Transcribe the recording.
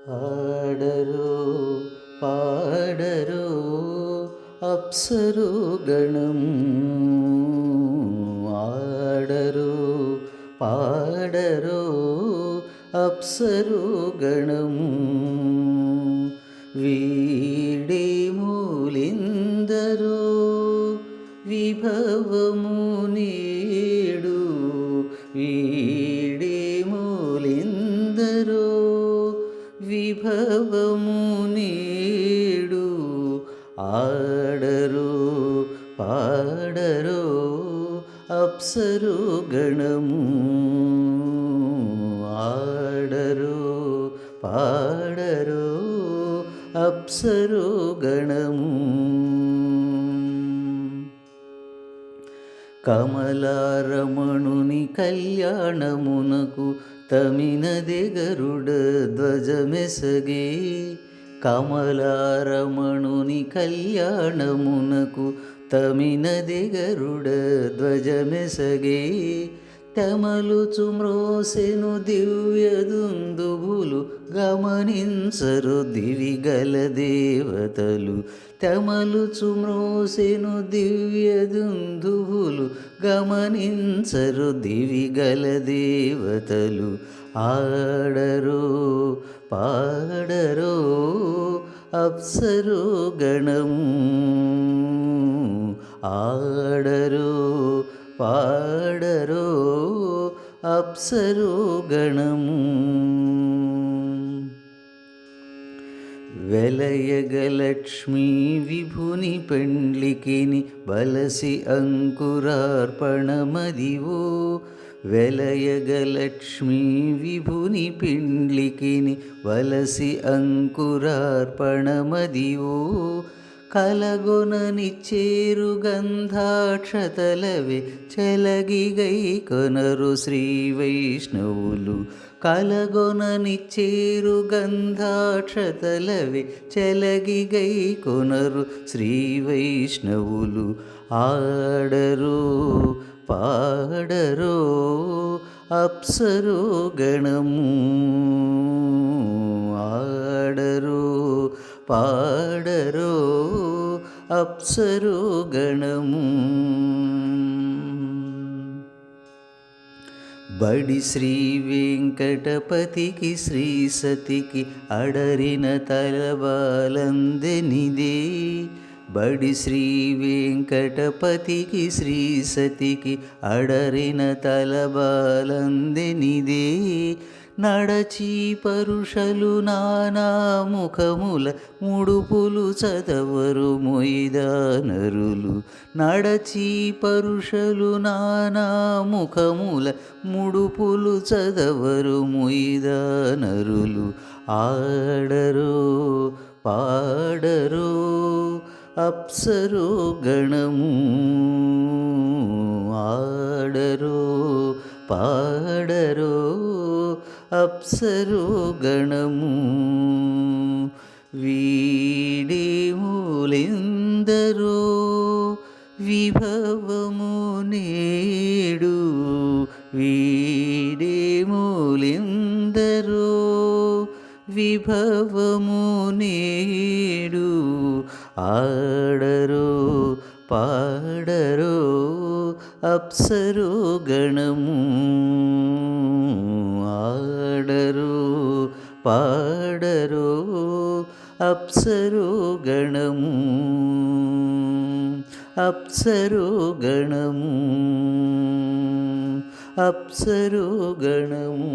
ఆడరు పాడరు అప్సరు గణం ఆడరు పాడరు అప్సరు గణం వీడి మూలిందరో విభవము నేడు వీడి మూలిందరో విభవము నేడు ఆడరు పాడరు అప్సరు గణము ఆడరు పాడరు అప్సరు గణము కమలారమణుని కళ్యాణమునకు తమినది గరుడ ధ్వజమెసగే. కమలారమణుని కళ్యాణమునకు తమినది గరుడ ధ్వజమెసగే. తమలుచు మ్రోసెను దివ్యదుందుబులు గమనించరు దివిగల దేవతలు. తమలుచు మ్రోసెను దివ్యదుందుబులు గమనించరు దివిగల దేవతలు. ఆడరు పాడరు అప్సరు గణము. ఆడరు పాడరు అప్సరుగణము వెలయగలక్ష్మీ విభుని పెండ్లికిని బలసి అంకురార్పణమదివో. వెలయగలక్ష్మీ విభుని పిండ్లికిని వలసి అంకురార్పణమదివో. కలగొననిచ్చేరు గంధాక్షతలవే చెలగిగై కొనరు శ్రీ వైష్ణవులు. కలగొననిచ్చేరు గంధాక్షతలవే చెలగిగై కొనరు శ్రీ వైష్ణవులు. ఆడరు పాడరు అప్సరు గణము. అప్సరు గణము బడి శ్రీ వెంకటపతికి శ్రీ సతికి అడరిన తలబాలందెనిదే బడి శ్రీ వెంకటపతికి శ్రీ సతికి అడరిన తలబాలందెనిదే నడచి పరుషలు నానా ముఖముల ముడుపులు చదవరు మొయిదానరులు నడచి పరుషలు నానా ముఖముల ముడుపులు చదవరు మొయిదానరులు ఆడరు పాడరు అప్సరు గణము. ఆడరు పాడరు అప్సరు గణము వీడి మూలెందరో విభవము నేడు వీడి మూలెందరో విభవము నేడు ఆడరు పాడరు అప్సరు గణము పాడరు అప్సరు గణము అప్సరు గణము అప్సరు గణము